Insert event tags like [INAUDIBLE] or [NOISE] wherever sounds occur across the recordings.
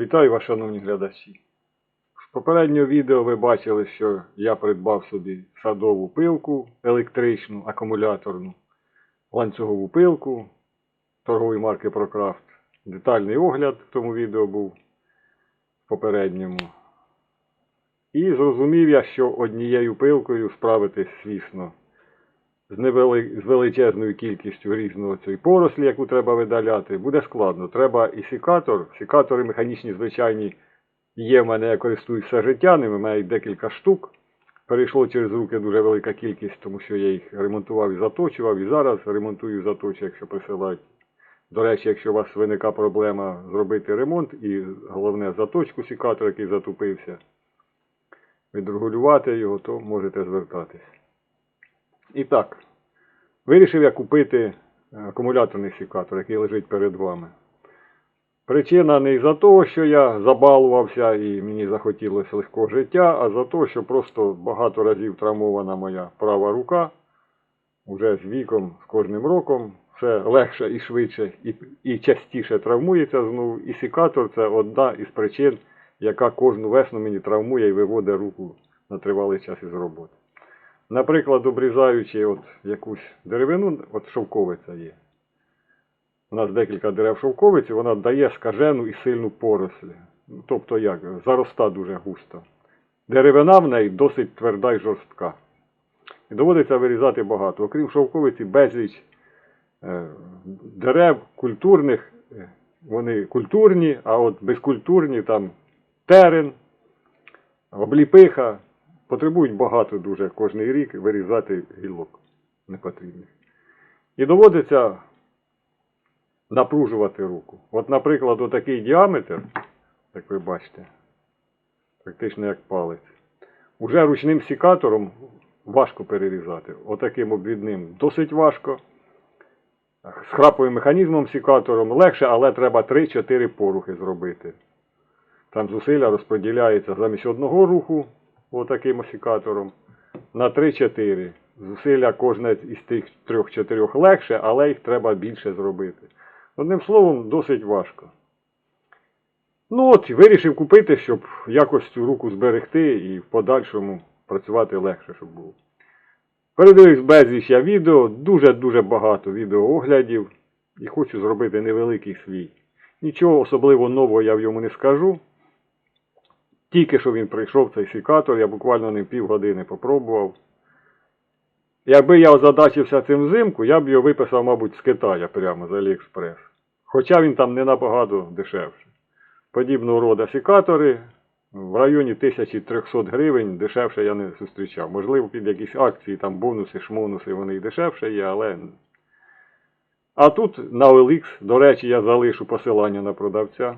Вітаю вас, шановні глядачі. З попереднього відео ви бачили, що я придбав собі садову пилку електричну, акумуляторну, ланцюгову пилку торгової марки ProCraft. Детальний огляд в тому відео був в попередньому. І зрозумів я, що однією пилкою справитись, звісно, з, величезною кількістю різного цієї порослі, яку треба видаляти, буде складно. Треба і секатор. Секатори механічні, звичайні, є в мене, я користуюсь все життя ними, в декілька штук. Перейшло через руки дуже велика кількість, тому що я їх ремонтував і заточував, і зараз ремонтую і заточую, якщо присилають. До речі, якщо у вас виникає проблема зробити ремонт і головне заточку секатора, який затупився, відрегулювати його, то можете звертатись. І так, вирішив я купити е, акумуляторний секатор, який лежить перед вами. Причина не за того, що я забалувався і мені захотілося легкого життя, а за те, що просто багато разів травмована моя права рука. Уже з віком, з кожним роком, все легше і швидше, і, і частіше травмується знову. І секатор це одна із причин, яка кожну весну мені травмує і виводить руку на тривалий час із роботи. Наприклад, обрізаючи от якусь деревину, от шовковиця є. У нас декілька дерев шовковиці, вона дає скажену і сильну поросль. Ну, Тобто як, зароста дуже густо. Деревина в неї досить тверда і жорстка. І доводиться вирізати багато. Окрім шовковиці, безліч е, дерев культурних, е, вони культурні, а от безкультурні там терен, обліпиха, потребують багато дуже кожний рік вирізати гілок непотрібних. І доводиться напружувати руку. От, наприклад, отакий діаметр, як ви бачите, практично як палець, уже ручним секатором важко перерізати. Отаким обвідним досить важко. З храповим механізмом секатором легше, але треба 3-4 порухи зробити. Там зусилля розподіляється замість одного руху, отаким секатором, на 3-4. Зусилля кожне із тих 3-4 легше, але їх треба більше зробити. Одним словом, досить важко. Ну от, вирішив купити, щоб якось цю руку зберегти і в подальшому працювати легше, щоб було. Передивився безліч я відео, дуже-дуже багато відеооглядів і хочу зробити невеликий свій. Нічого особливо нового я в йому не скажу. Тільки що він прийшов цей секатор, я буквально не півгодини попробував. Якби я озадачився цим взимку, я б його виписав, мабуть, з Китая прямо з Аліекспрес. Хоча він там не набагато дешевше. Подібного роду секатори в районі 1300 гривень дешевше я не зустрічав. Можливо, під якісь акції, там бонуси, шмонуси, вони дешевше є, але. А тут на OLX, до речі, я залишу посилання на продавця.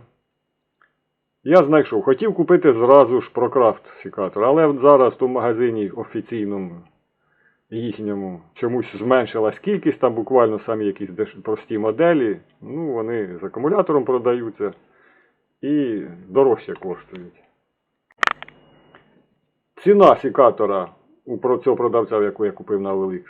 Я знайшов, хотів купити зразу ж ProCraft секатор, але зараз в магазині офіційному їхньому чомусь зменшилась кількість, там буквально самі якісь прості моделі. Ну, вони з акумулятором продаються і дорожче коштують. Ціна секатора у цього продавця, яку я купив на OLX.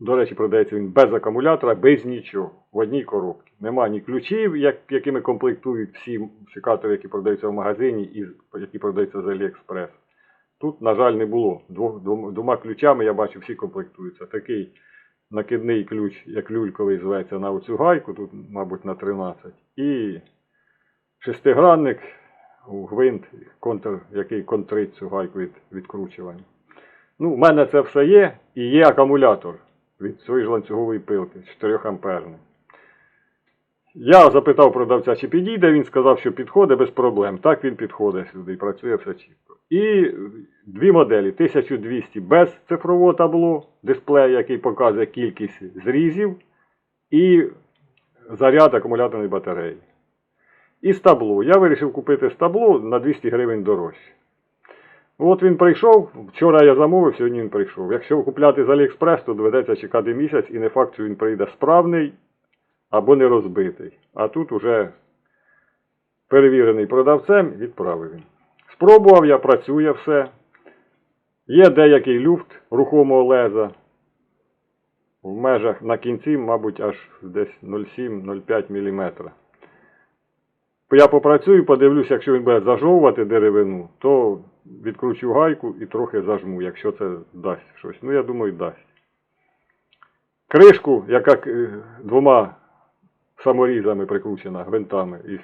До речі, продається він без акумулятора, без нічого. В одній коробці. Нема ні ключів, як, якими комплектують всі секатори, які продаються в магазині і які продаються з AliExpress. Тут, на жаль, не було. Двох, двома ключами я бачу, всі комплектуються. Такий накидний ключ, як люльковий зветься на оцю гайку, тут, мабуть, на 13. І шестигранник, гвинт, контр, який контрить цю гайку від відкручування. Ну, у мене це все є, і є акумулятор від своєї ж ланцюгової пилки 4 амперний. Я запитав продавця, чи підійде, він сказав, що підходить без проблем. Так він підходить сюди і працює все чітко. І дві моделі: 1200 без цифрового табло, дисплея, який показує кількість зрізів, і заряд акумуляторної батареї. І з табло. Я вирішив купити з табло на 200 гривень дорожче. От він прийшов, вчора я замовив, сьогодні він прийшов. Якщо купляти з Аліекспрес, то доведеться чекати місяць і не факт, що він прийде справний або не розбитий. А тут уже перевірений продавцем, відправив він. Спробував я, працює все. Є деякий люфт рухомого леза. В межах на кінці, мабуть, аж десь 0,7-0,5 мм. я попрацюю, подивлюся, якщо він буде зажовувати деревину, то відкручу гайку і трохи зажму, якщо це дасть щось. Ну, я думаю, дасть. Кришку, яка е, двома саморізами прикручена, гвинтами із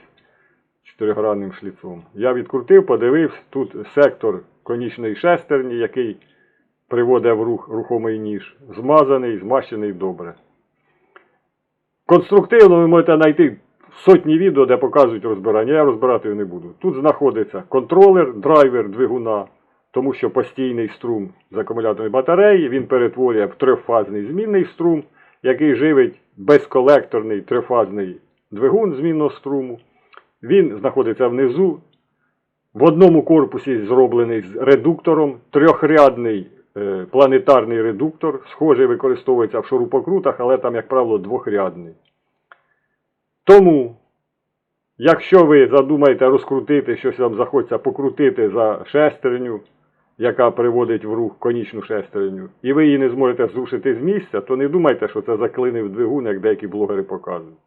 чотиригранним шліцом. Я відкрутив, подивився, тут сектор конічної шестерні, який приводить в рух рухомий ніж, змазаний, змащений добре. Конструктивно ви можете знайти сотні відео, де показують розбирання. Я розбирати не буду. Тут знаходиться контролер, драйвер двигуна, тому що постійний струм з акумуляторної батареї він перетворює в трьохфазний змінний струм, який живить безколекторний трьохфазний двигун змінного струму. Він знаходиться внизу. В одному корпусі зроблений з редуктором, трьохрядний е, планетарний редуктор, схожий використовується в шурупокрутах, але там, як правило, двохрядний. Тому, якщо ви задумаєте розкрутити, щось вам захочеться покрутити за шестерню, яка приводить в рух конічну шестерню, і ви її не зможете зрушити з місця, то не думайте, що це заклинив двигун, як деякі блогери показують.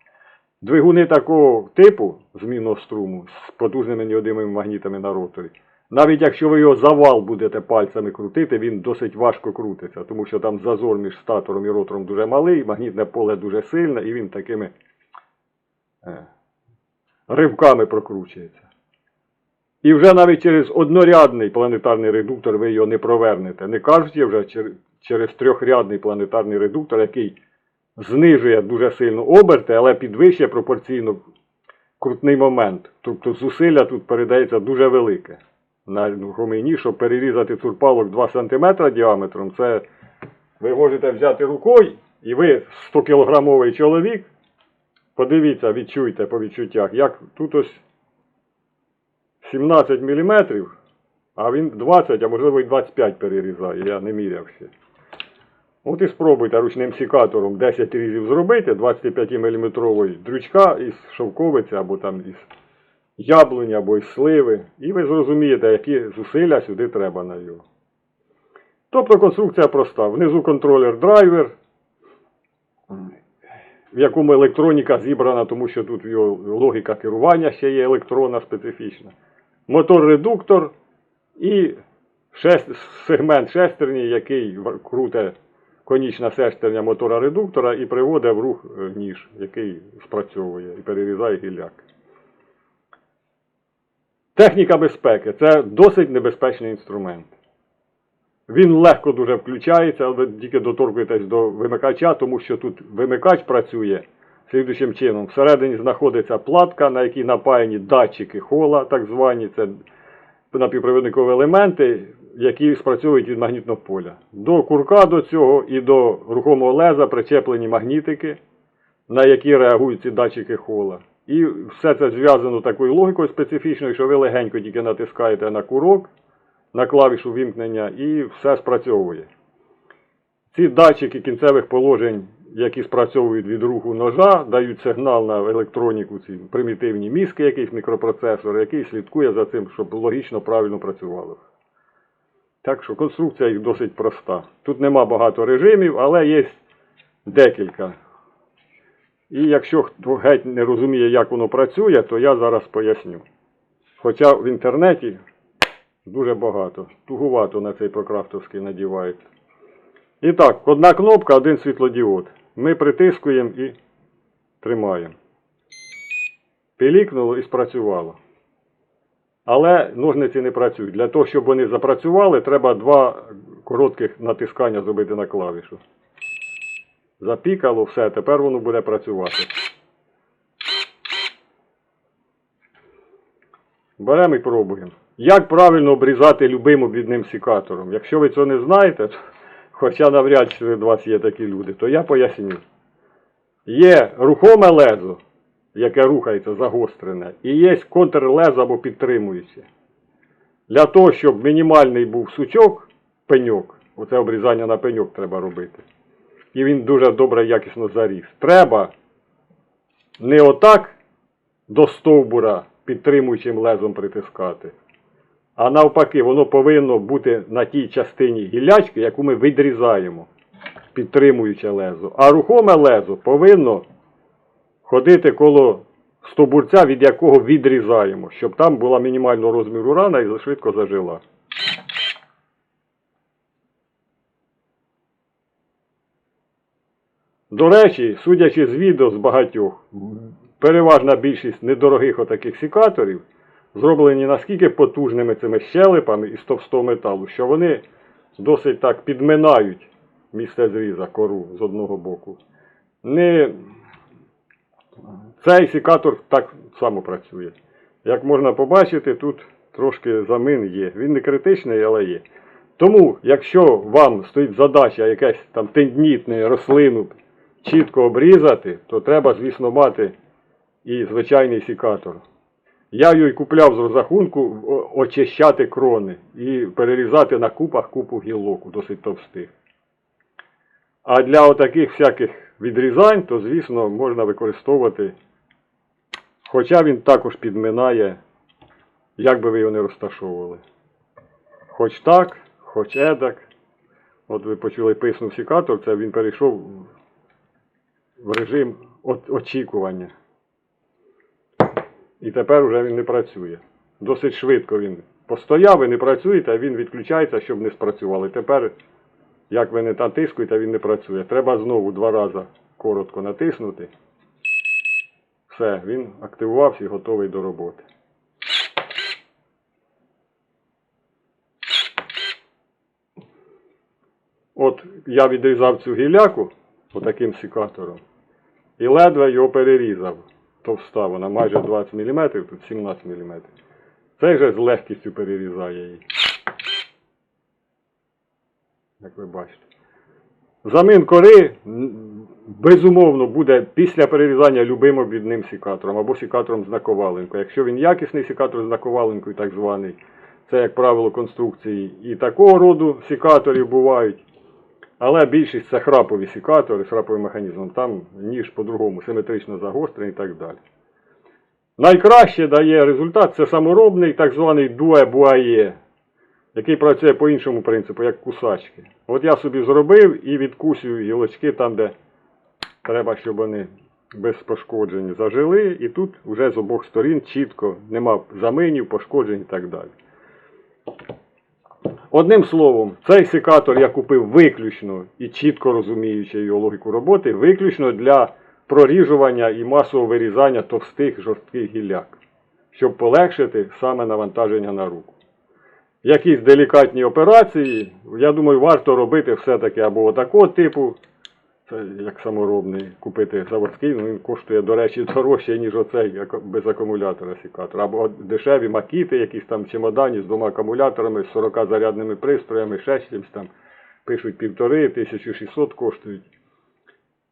Двигуни такого типу змінного струму з потужними неодимими магнітами на роторі, навіть якщо ви його завал будете пальцями крутити, він досить важко крутиться, тому що там зазор між статором і ротором дуже малий, магнітне поле дуже сильне, і він такими е, ривками прокручується. І вже навіть через однорядний планетарний редуктор ви його не провернете. Не кажучи вже через трьохрядний планетарний редуктор, який знижує дуже сильно оберти, але підвищує пропорційно крутний момент. Тобто зусилля тут передається дуже велике. На рухомий щоб перерізати цурпалок 2 см діаметром, це ви можете взяти рукою, і ви 100-кілограмовий чоловік, подивіться, відчуйте по відчуттях, як тут ось 17 мм, а він 20, а можливо і 25 перерізає, я не міряв ще. От і спробуйте ручним сікатором 10 різів зробити 25 мм дрючка із шовковиці або там із яблуні або із сливи, і ви зрозумієте, які зусилля сюди треба на його. Тобто конструкція проста. Внизу контролер драйвер, в якому електроніка зібрана, тому що тут його логіка керування ще є електронна специфічна. Мотор-редуктор і шест... сегмент шестерні, який круте конічна шестерня мотора редуктора і приводить в рух е, ніж, який спрацьовує і перерізає гілляк. Техніка безпеки це досить небезпечний інструмент. Він легко дуже включається, але тільки доторкуєтесь до вимикача, тому що тут вимикач працює слідуючим чином. Всередині знаходиться платка, на якій напаяні датчики хола, так звані, це напівпровідникові елементи, які спрацьовують від магнітного поля. До курка до цього і до рухомого леза причеплені магнітики, на які реагують ці датчики хола. І все це зв'язано такою логікою специфічною, що ви легенько тільки натискаєте на курок, на клавішу вімкнення і все спрацьовує. Ці датчики кінцевих положень, які спрацьовують від руху ножа, дають сигнал на електроніку, ці примітивні мізки, якийсь мікропроцесор, який слідкує за цим, щоб логічно правильно працювало. Так що конструкція їх досить проста. Тут нема багато режимів, але є декілька. І якщо хто геть не розуміє, як воно працює, то я зараз поясню. Хоча в інтернеті дуже багато. Тугувато на цей прокрафтовський надівають. І так, одна кнопка, один світлодіод. Ми притискуємо і тримаємо. Пілікнуло і спрацювало. Але ножниці не працюють. Для того, щоб вони запрацювали, треба два коротких натискання зробити на клавішу. Запікало, все, тепер воно буде працювати. Беремо і пробуємо. Як правильно обрізати любим обвідним сікатором? Якщо ви цього не знаєте, то, хоча навряд чи серед вас є такі люди, то я поясню. Є рухоме лезо, яке рухається загострене, і є контрлезо або підтримуюче. Для того, щоб мінімальний був сучок, пеньок, оце обрізання на пеньок треба робити. І він дуже добре якісно заріс. Треба не отак до стовбура підтримуючим лезом притискати. А навпаки, воно повинно бути на тій частині гілячки, яку ми відрізаємо, підтримуюче лезо. А рухоме лезо повинно ходити коло стовбурця, від якого відрізаємо, щоб там була мінімального розміру рана і швидко зажила. До речі, судячи з відео з багатьох, переважна більшість недорогих отаких сікаторів зроблені наскільки потужними цими щелепами із товстого металу, що вони досить так підминають місце зріза кору з одного боку. Не... Цей сікатор так само працює. Як можна побачити, тут трошки замин є. Він не критичний, але є. Тому, якщо вам стоїть задача якась там тендітне рослину чітко обрізати, то треба, звісно, мати і звичайний сікатор. Я його купляв з розрахунку очищати крони і перерізати на купах купу гілок, досить товстих. А для отаких всяких відрізань, то, звісно, можна використовувати, хоча він також підминає, як би ви його не розташовували. Хоч так, хоч едак. От ви почули писнув сікатор, це він перейшов в режим очікування. І тепер вже він не працює. Досить швидко він постояв, ви не працюєте, а він відключається, щоб не спрацювали. Тепер, як ви не натискуєте, він не працює. Треба знову два рази коротко натиснути. Все, він активувався і готовий до роботи. От я відрізав цю гіляку отаким сікатором і ледве його перерізав. Товста, вона майже 20 мм, тут 17 мм. Цей же з легкістю перерізає її. Як ви бачите. Замин кори безумовно буде після перерізання любим обідним сікатором або сікатором з наковаленкою. Якщо він якісний сікатор з наковаленкою, так званий, це, як правило, конструкції і такого роду сікаторів бувають. Але більшість це храпові сікатори з храповим механізмом. Там ніж по-другому симетрично загострений і так далі. Найкраще дає результат це саморобний так званий дуе-буає, який працює по іншому принципу, як кусачки. От я собі зробив і відкусюю гілочки там, де треба, щоб вони без пошкоджень зажили. І тут вже з обох сторін чітко нема заминів, пошкоджень і так далі. Одним словом, цей секатор я купив виключно і чітко розуміючи його логіку роботи, виключно для проріжування і масового вирізання товстих жорстких гілляк, щоб полегшити саме навантаження на руку. Якісь делікатні операції, я думаю, варто робити все-таки або отакого типу, це як саморобний, купити заводський, ну він коштує, до речі, [LAUGHS] дорожче, ніж оцей без акумулятора сікатор. Або дешеві макіти, якісь там чемодані з двома акумуляторами, з 40 зарядними пристроями, ще чимось там. Пишуть півтори, 1600 коштують.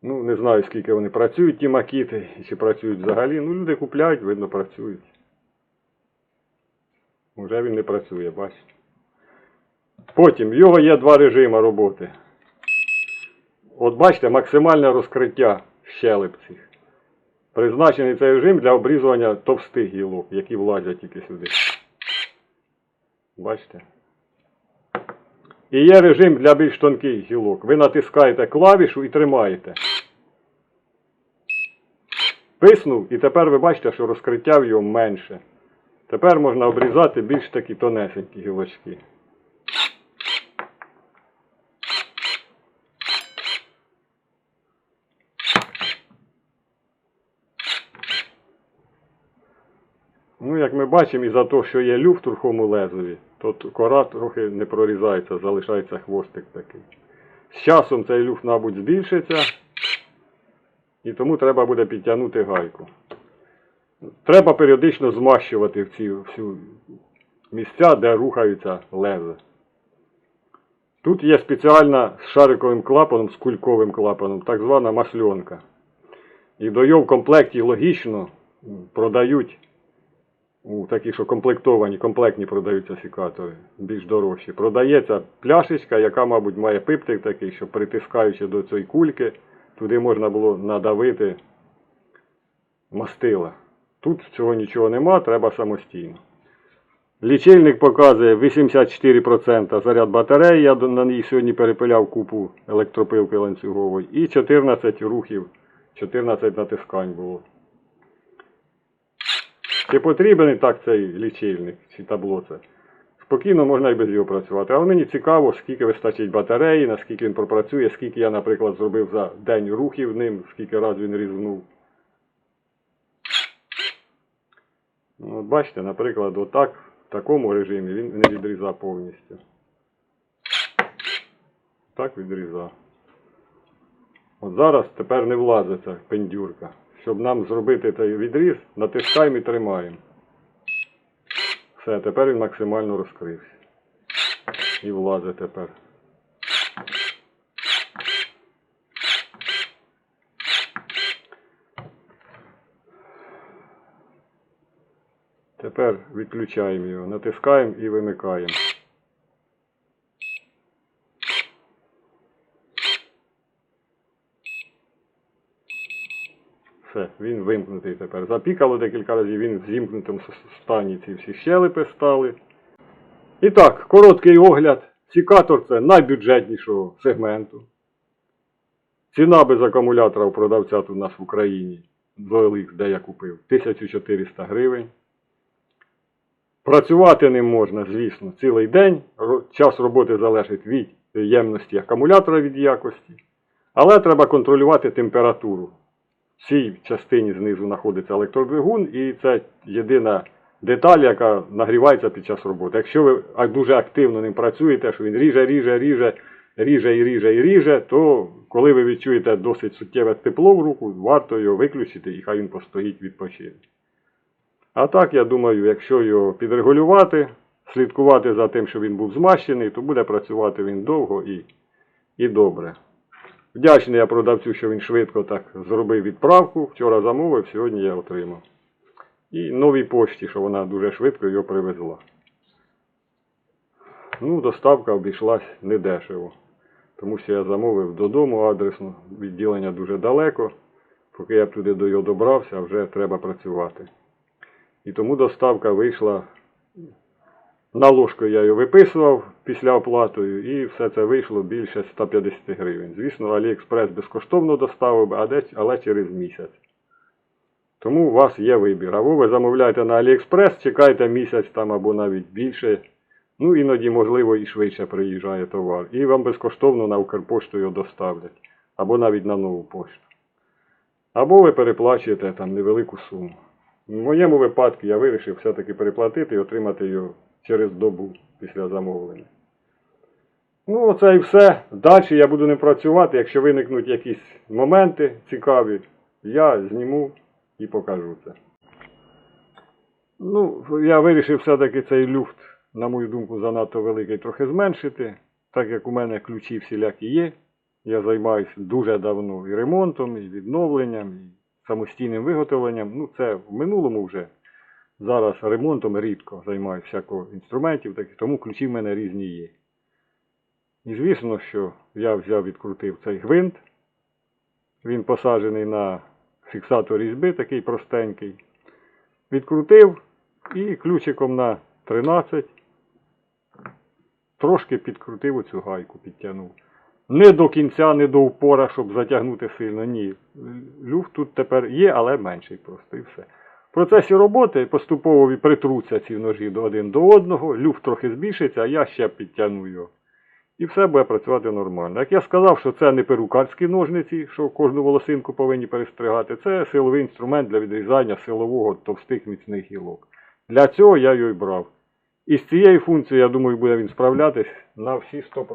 Ну, не знаю, скільки вони працюють, ті макіти, і чи працюють взагалі. Ну, люди купляють, видно, працюють. Уже він не працює, бачите. Потім в його є два режими роботи. От бачите, максимальне розкриття щелеп цих. Призначений цей режим для обрізування товстих гілок, які влазять тільки сюди. Бачите? І є режим для більш тонких гілок. Ви натискаєте клавішу і тримаєте. Писнув, і тепер ви бачите, що розкриття в його менше. Тепер можна обрізати більш такі тонесенькі гілочки. Ну, як ми бачимо, із-за того, що є люфт у рухому лезові, то кора трохи не прорізається, залишається хвостик такий. З часом цей люфт, мабуть, збільшиться, і тому треба буде підтягнути гайку. Треба періодично змащувати в ці всю місця, де рухаються лези. Тут є спеціальна з шариковим клапаном, з кульковим клапаном, так звана масльонка. І до його в комплекті логічно продають у такі, що комплектовані, комплектні продаються сікатори, більш дорожчі. Продається пляшечка, яка, мабуть, має пиптик такий, що притискаючи до цієї кульки, туди можна було надавити мастила. Тут цього нічого нема, треба самостійно. Лічильник показує 84% заряд батареї. Я на ній сьогодні перепиляв купу електропилки ланцюгової. І 14 рухів, 14 натискань було. Чи потрібен так цей лічильник, чи табло це? Спокійно можна і без його працювати. Але мені цікаво, скільки вистачить батареї, наскільки він пропрацює, скільки я, наприклад, зробив за день рухів ним, скільки разів він різнув. Ну, бачите, наприклад, отак, в такому режимі він не відрізав повністю. Так відрізав. От зараз тепер не влазить ця пендюрка. Щоб нам зробити цей відріз, натискаємо і тримаємо. Все, тепер він максимально розкрився. І влазить тепер. Тепер відключаємо його, натискаємо і вимикаємо. Все, він вимкнутий тепер. Запікало декілька разів, він в зімкнутому стані ці всі щелепи стали. І так, короткий огляд. Сікатор це найбюджетнішого сегменту. Ціна без акумулятора у продавця тут у нас в Україні. В OLX, де я купив, 1400 гривень. Працювати ним можна, звісно, цілий день. Час роботи залежить від ємності акумулятора від якості. Але треба контролювати температуру. В цій частині знизу знаходиться електродвигун, і це єдина деталь, яка нагрівається під час роботи. Якщо ви дуже активно ним працюєте, що він ріже, ріже, ріже, ріже і ріже і ріже, то коли ви відчуєте досить суттєве тепло в руку, варто його виключити і хай він постоїть відпочине. А так, я думаю, якщо його підрегулювати, слідкувати за тим, щоб він був змащений, то буде працювати він довго і, і добре. Вдячний я продавцю, що він швидко так зробив відправку. Вчора замовив, сьогодні я отримав. І новій пошті, що вона дуже швидко його привезла. Ну, доставка обійшлась недешево. Тому що я замовив додому адресно, відділення дуже далеко. Поки я б туди до його добрався, вже треба працювати. І тому доставка вийшла. На ложку я її виписував після оплатою, і все це вийшло більше 150 гривень. Звісно, Аліекспрес безкоштовно доставив, би, десь- але через місяць. Тому у вас є вибір. Або ви замовляєте на Аліекспрес, чекайте місяць там або навіть більше. Ну, іноді, можливо, і швидше приїжджає товар. І вам безкоштовно на Укрпошту його доставлять. Або навіть на нову пошту. Або ви переплачуєте там невелику суму. В моєму випадку я вирішив все-таки переплатити і отримати його через добу після замовлення. Ну, оце і все. Далі я буду не працювати. Якщо виникнуть якісь моменти цікаві, я зніму і покажу це. Ну, я вирішив все-таки цей люфт, на мою думку, занадто великий трохи зменшити, так як у мене ключі всілякі є. Я займаюся дуже давно і ремонтом, і відновленням, і самостійним виготовленням. Ну, це в минулому вже. Зараз ремонтом рідко займаюся всякого інструментів, тому ключі в мене різні є. І звісно, що я взяв відкрутив цей гвинт. Він посаджений на фіксатор різьби, такий простенький. Відкрутив і ключиком на 13 трошки підкрутив оцю гайку, підтягнув. Не до кінця, не до упора, щоб затягнути сильно. Ні. Люфт тут тепер є, але менший просто і все. Процесі роботи поступово притруться ці ножі один до одного, люфт трохи збільшиться, а я ще підтягну його. І все буде працювати нормально. Як я сказав, що це не перукарські ножниці, що кожну волосинку повинні перестригати, це силовий інструмент для відрізання силового товстих міцних гілок. Для цього я його і брав. І з цією функцією, я думаю, буде він справлятись на всі 100%.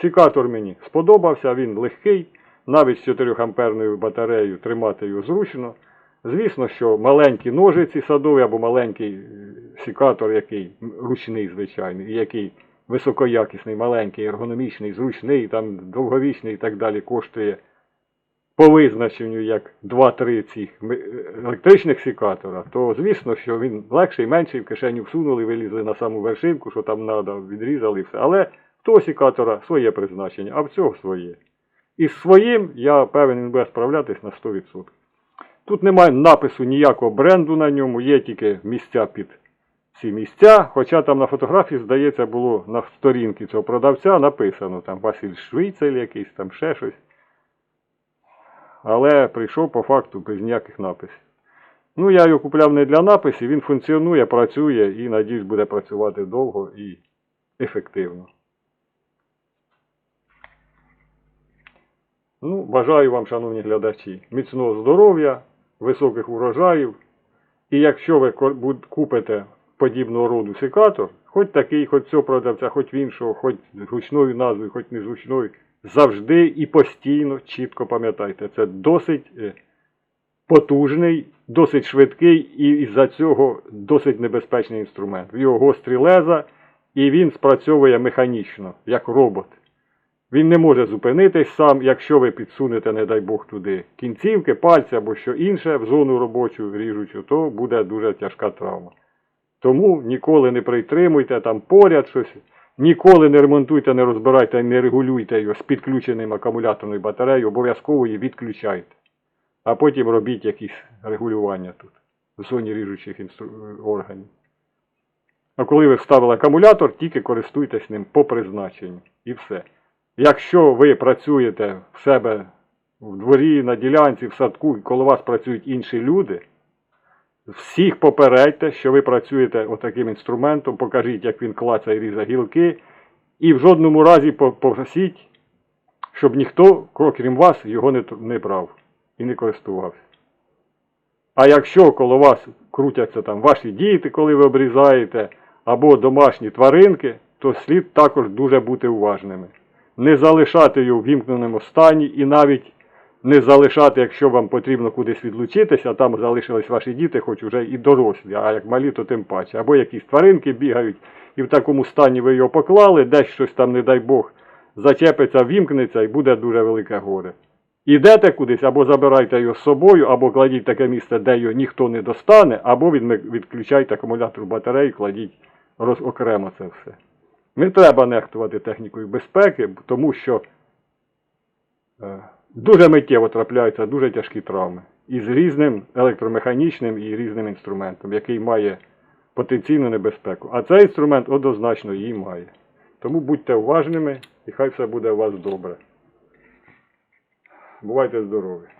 Сікатор мені сподобався, він легкий, навіть з 4 амперною батареєю тримати його зручно. Звісно, що маленькі ножиці садові або маленький е, сікатор, який ручний, звичайний, який високоякісний, маленький, ергономічний, зручний, там довговічний і так далі, коштує по визначенню як 2-3 цих е, електричних сікатора, то звісно, що він легший, менший, в кишеню всунули, вилізли на саму вершинку, що там треба, відрізали все. Але того сікатора своє призначення, а в цього своє. І з своїм я певен, він буде справлятись на 100%. Тут немає напису ніякого бренду на ньому, є тільки місця під ці місця. Хоча там на фотографії, здається, було на сторінці цього продавця написано там Василь Швейцель якийсь, там ще щось. Але прийшов по факту без ніяких написів. Ну, я його купляв не для написів, він функціонує, працює і, надіюсь, буде працювати довго і ефективно. Ну, бажаю вам, шановні глядачі, міцного здоров'я, високих урожаїв. І якщо ви купите подібного роду секатор, хоч такий, хоч цього продавця, хоч в іншого, хоч з гучною назвою, хоч не з гучною, завжди і постійно чітко пам'ятайте, це досить е, потужний, досить швидкий і із-за цього досить небезпечний інструмент. Його гострі леза, і він спрацьовує механічно, як робот. Він не може зупинитись сам, якщо ви підсунете, не дай Бог, туди кінцівки, пальці або що інше в зону робочу ріжучу, то буде дуже тяжка травма. Тому ніколи не притримуйте там поряд щось, ніколи не ремонтуйте, не розбирайте, не регулюйте його з підключеним акумуляторною батареєю, обов'язково її відключайте. А потім робіть якісь регулювання тут, в зоні ріжучих інстру- органів. А коли ви вставили акумулятор, тільки користуйтесь ним по призначенню. І все. Якщо ви працюєте в себе в дворі, на ділянці, в садку, і коло вас працюють інші люди, всіх попередьте, що ви працюєте отаким інструментом, покажіть, як він клацає і різає гілки, і в жодному разі по- попросіть, щоб ніхто, крім вас, його не, не брав і не користувався. А якщо коло вас крутяться там ваші діти, коли ви обрізаєте, або домашні тваринки, то слід також дуже бути уважними. Не залишати його в вімкненому стані і навіть не залишати, якщо вам потрібно кудись відлучитися, там залишились ваші діти, хоч уже і дорослі, а як малі, то тим паче. Або якісь тваринки бігають, і в такому стані ви його поклали, десь щось там, не дай Бог, зачепиться, вімкнеться і буде дуже велике горе. Ідете кудись, або забирайте його з собою, або кладіть таке місце, де його ніхто не достане, або відключайте акумулятор батареї, кладіть роз, окремо це все. Не треба нехтувати технікою безпеки, тому що е, дуже миттєво трапляються дуже тяжкі травми. І з різним електромеханічним і різним інструментом, який має потенційну небезпеку. А цей інструмент однозначно її має. Тому будьте уважними і хай все буде у вас добре. Бувайте здорові!